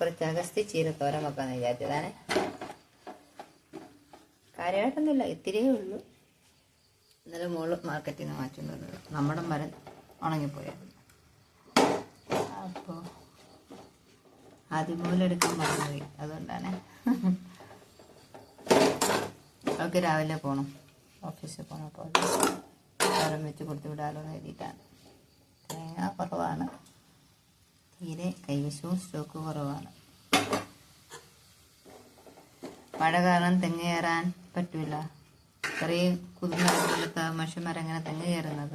കുറച്ച് അഗസ്തി ചീര തോരൻ വെക്കാന്ന് വിചാരിച്ചതാണ്. കാര്യമായിട്ടൊന്നുമില്ല ഇത്തിരിയേ ഉള്ളൂ. ഇന്നലെ മോൾ മാർക്കറ്റിൽ നിന്ന് വാങ്ങിച്ചുകൊണ്ട് നമ്മുടെ മരം ഉണങ്ങിപ്പോയായിരുന്നു അപ്പോൾ ആദ്യം മൂലെടുക്കാൻ മറന്നുപോയി. അതുകൊണ്ടാണ്. അവൾക്ക് രാവിലെ പോകണം ഓഫീസിൽ പോകണം അപ്പോൾ തോരൻ വെച്ച് കൊടുത്തു വിടാമല്ലോ എന്ന് എഴുതിയിട്ടാണ്. തേങ്ങ കുറവാണ്. കൈവശവും സ്റ്റോക്ക് കുറവാണ് മഴ കാരണം തെങ്ങ് കയറാൻ പറ്റൂല. ഇത്രയും കുതിർന്ന മനുഷ്യന്മാർ അങ്ങനെ തെങ്ങ് കയറുന്നത്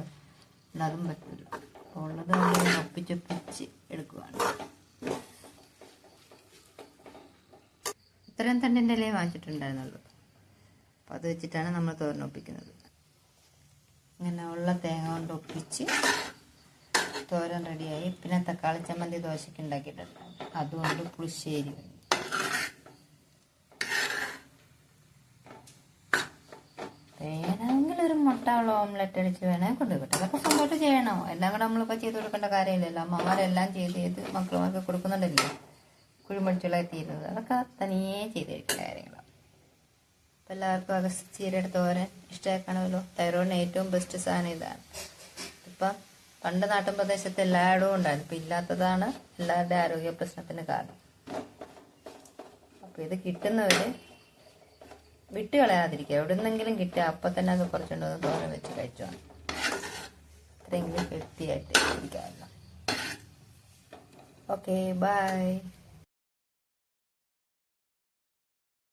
അതും പറ്റൂല. അപ്പോൾ ഉള്ളത് ഒപ്പിച്ചൊപ്പിച്ച് എടുക്കുവാണ്. ഇത്രയും തണ്ടിന്റെ ഇലയെ വാങ്ങിച്ചിട്ടുണ്ടായിരുന്നുള്ളൂ. അപ്പം അത് വെച്ചിട്ടാണ് നമ്മൾ തോരനൊപ്പിക്കുന്നത്. ഇങ്ങനെ ഉള്ള തേങ്ങ കൊണ്ട് ഒപ്പിച്ച് തോരൻ റെഡിയായി. പിന്നെ തക്കാളി ചമ്മന്തി ദോശയ്ക്ക് ഉണ്ടാക്കിയിട്ടുണ്ട്. അതുകൊണ്ട് പുളിശ്ശേരി. ഏതെങ്കിലും ഒരു മുട്ട ഉള്ള ഓംലെറ്റ് അടിച്ച് വേണേ കൊണ്ടുപോകട്ടെ അതൊക്കെ സ്വന്തമായിട്ട് ചെയ്യണോ. എല്ലാം കൂടെ നമ്മളിപ്പോൾ ചെയ്ത് കൊടുക്കേണ്ട കാര്യമില്ലല്ലോ. അമ്മമാരെല്ലാം ചെയ്ത് ചെയ്ത് മക്കളുമാർക്ക് കൊടുക്കുന്നുണ്ടല്ലോ. കുഴിമടിച്ചുള്ള തീരുന്നത് അതൊക്കെ തനിയെ ചെയ്ത് കഴിക്കുന്ന കാര്യങ്ങളാണ് അപ്പം എല്ലാവർക്കും അഗസ്റ്റ് ചീരയുടെ തോരൻ ഇഷ്ടമായി കാണുമല്ലോ തൈറോയിഡിന് ഏറ്റവും ബെസ്റ്റ് സാധനം ഇതാണ്. ഇപ്പം പണ്ട് നാട്ടിൻ പ്രദേശത്ത് എല്ലായിടവും ഉണ്ടായിരുന്നു. ഇപ്പം ഇല്ലാത്തതാണ് എല്ലാവരുടെ ആരോഗ്യ പ്രശ്നത്തിന് കാരണം. അപ്പോൾ ഇത് കിട്ടുന്നവർ വിട്ട് കളയാതിരിക്കുക. എവിടുന്നെങ്കിലും കിട്ടുക അപ്പം തന്നെ അത് കുറച്ചുകൊണ്ടൊന്ന് തോരൻ വെച്ച് കഴിച്ചോണം. ഇത്രയെങ്കിലും വൃത്തിയായിട്ട് ഇരിക്കാമല്ലോ ഓക്കെ ബൈ.